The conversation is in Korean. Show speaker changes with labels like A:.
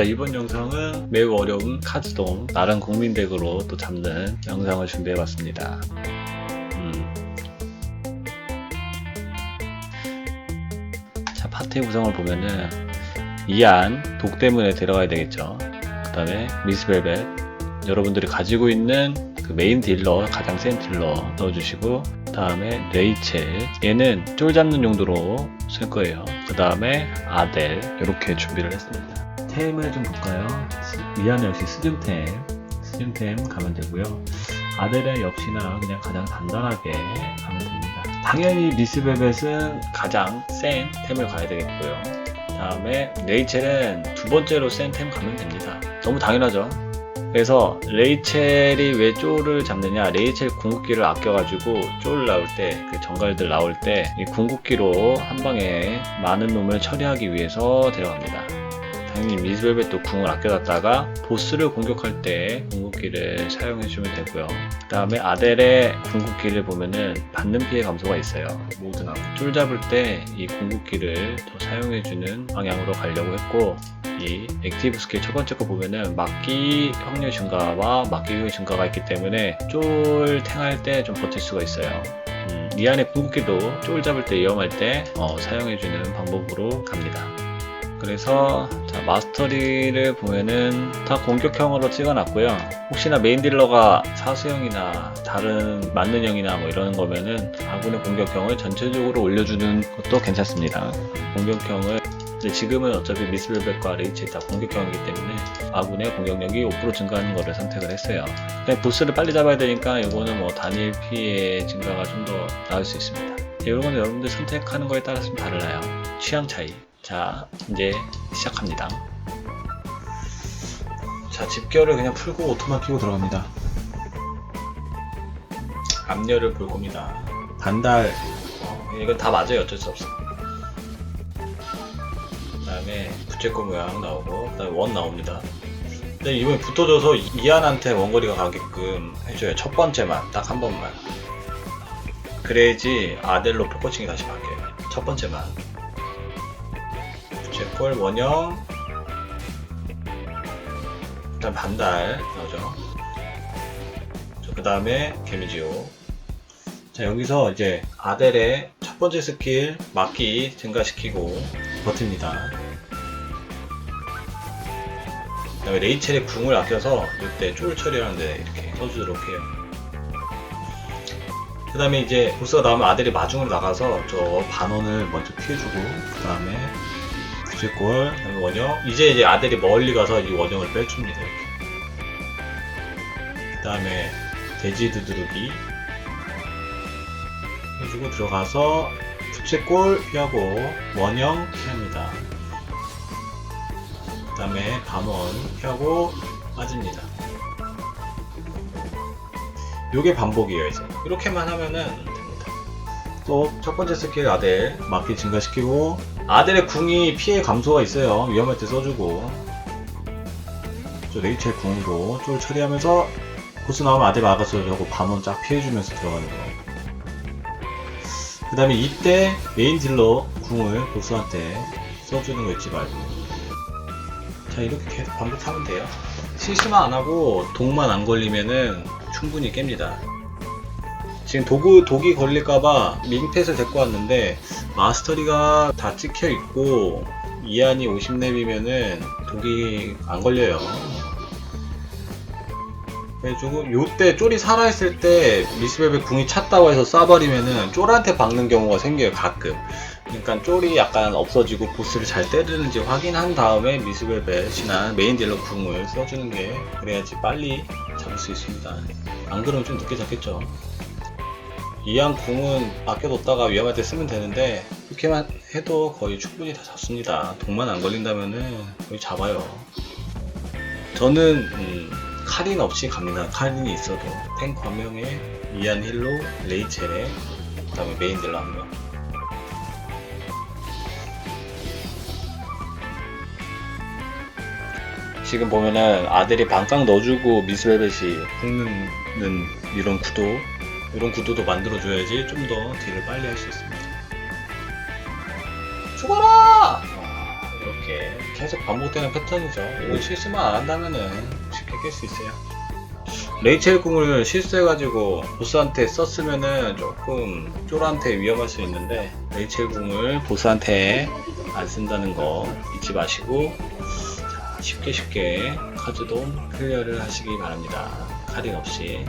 A: 자 이번 영상은 매우 어려운 카즈돔 나란 국민 덱으로 또 잡는 영상을 준비해봤습니다. 음. 자 파티 구성을 보면은 이안 독 때문에 들어가야 되겠죠. 그 다음에 미스벨벳 여러분들이 가지고 있는 그 메인 딜러 가장 센 딜러 넣어주시고 그 다음에 레이첼 얘는 쫄 잡는 용도로 쓸 거예요. 그 다음에 아델 이렇게 준비를 했습니다. 템을 좀 볼까요? 이안은 역시 스즘템 스즘템 가면 되고요. 아델은 역시나 그냥 가장 단단하게 가면 됩니다. 당연히 미스벨벳은 가장 센 템을 가야 되겠고요. 다음에 레이첼은 두 번째로 센 템 가면 됩니다. 너무 당연하죠. 그래서 레이첼이 왜 쫄을 잡느냐 레이첼 궁극기를 아껴가지고 쫄 나올 때 그 정갈들 나올 때 이 궁극기로 한 방에 많은 놈을 처리하기 위해서 데려갑니다 당연히 미스벨벳도 궁을 아껴놨다가 보스를 공격할 때 궁극기를 사용해주면 되고요 그 다음에 아델의 궁극기를 보면은 받는 피해 감소가 있어요 모두나 쫄 잡을 때 이 궁극기를 더 사용해주는 방향으로 가려고 했고 이 액티브 스킬 첫 번째 거 보면은 막기 확률 증가와 막기 효율 증가가 있기 때문에 쫄 탱할 때 좀 버틸 수가 있어요. 음, 이 안에 궁극기도 쫄 잡을 때 위험할 때 어, 사용해주는 방법으로 갑니다. 그래서 자, 마스터리를 보면은 다 공격형으로 찍어놨고요. 혹시나 메인 딜러가 사수형이나 다른 맞는형이나 뭐 이런 거면은 아군의 공격형을 전체적으로 올려주는 것도 괜찮습니다. 공격형을 근데 지금은 어차피 미스벨벳과 레이첼이 다 공격형이기 때문에 아군의 공격력이 5% 증가하는 거를 선택을 했어요. 그냥 보스를 빨리 잡아야 되니까 이거는 뭐 단일 피해 증가가 좀 더 나을 수 있습니다. 이런 건 여러분들 선택하는 거에 따라서 좀 달라요. 취향 차이. 자, 이제 시작합니다. 자, 집결을 그냥 풀고 오토만 키고 들어갑니다. 앞열을 볼 겁니다. 반달. 어, 이건 다 맞아요. 어쩔 수 없어. 그 다음에 부채꼴 모양 나오고 그 다음에 원 나옵니다 근데 이번에 붙어줘서 이안한테 원거리가 가게끔 해줘요 첫 번째만 딱 한 번만 그래야지 아델로 포커칭이 다시 바뀌어요 첫 번째만 부채꼴 원형 일단 반달 나오죠 그 다음에 개미지오 자 여기서 이제 아델의 첫 번째 스킬 막기 증가시키고 버팁니다. 그 다음에 레이첼의 궁을 아껴서 이때 쫄 처리하는데 이렇게 써주도록 해요. 그 다음에 이제 보스가 나오면 아델이 마중으로 나가서 저 반원을 먼저 피해주고 그 다음에 다음에 원형 이제 이제 아델이 멀리 가서 이 원형을 빼줍니다. 이렇게. 그 다음에 돼지 두드르기 해주고 들어가서 부채꼴 피하고 원형 피합니다. 그 다음에 밤원 피하고 빠집니다. 요게 반복이에요 이제 이렇게만 하면은 됩니다. 또 첫 번째 스킬 아델 막기 증가시키고 아델의 궁이 피해 감소가 있어요. 위험할 때 써주고 저 레이첼 궁으로 쫄 처리하면서 보스 나오면 아델 막아서 하고 밤원 쫙 피해주면서 들어가는 거. 그 다음에 이때 메인 딜러 궁을 보스한테 써주는 거 잊지 말고 자 이렇게 계속 반복하면 돼요 실수만 안 하고 독만 안 걸리면은 충분히 깹니다 지금 도구, 독이 걸릴까봐 민펫을 데리고 왔는데 마스터리가 다 찍혀 있고 이안이 50렙이면은 독이 안 걸려요. 그래가지고 요때 쫄이 살아있을 때 미스벨벳 궁이 찼다고 해서 쏴버리면은 쫄한테 박는 경우가 생겨요 가끔. 그러니까 쫄이 약간 없어지고 보스를 잘 때리는지 확인한 다음에 미스벨벳이나 메인 딜러 궁을 써주는 게 그래야지 빨리 잡을 수 있습니다. 안 그러면 좀 늦게 잡겠죠 이양 궁은 아껴뒀다가 위험할 때 쓰면 되는데 이렇게만 해도 거의 충분히 다 잡습니다 독만 안 걸린다면은 거의 잡아요 저는 음, 카린 없이 갑니다. 카린이 있어도 탱크 한 명에 이안 힐로, 레이첼에 그 다음에 메인 딜러 한 명. 지금 보면은 아들이 반깡 넣어주고 미스벨벳이 긁는 이런 구도 이런 구도도 만들어줘야지 좀 더 딜을 빨리 할 수 있습니다. 죽어라! 아, 이렇게 계속 반복되는 패턴이죠. 이거 실수만 안 한다면은 쉽게 깰 수 있어요. 레이첼 궁을 실수해가지고 보스한테 썼으면은 조금 쫄한테 위험할 수 있는데 레이첼 궁을 보스한테 안 쓴다는 거 잊지 마시고 자, 쉽게 쉽게 카드도 클리어를 하시기 바랍니다. 카린 없이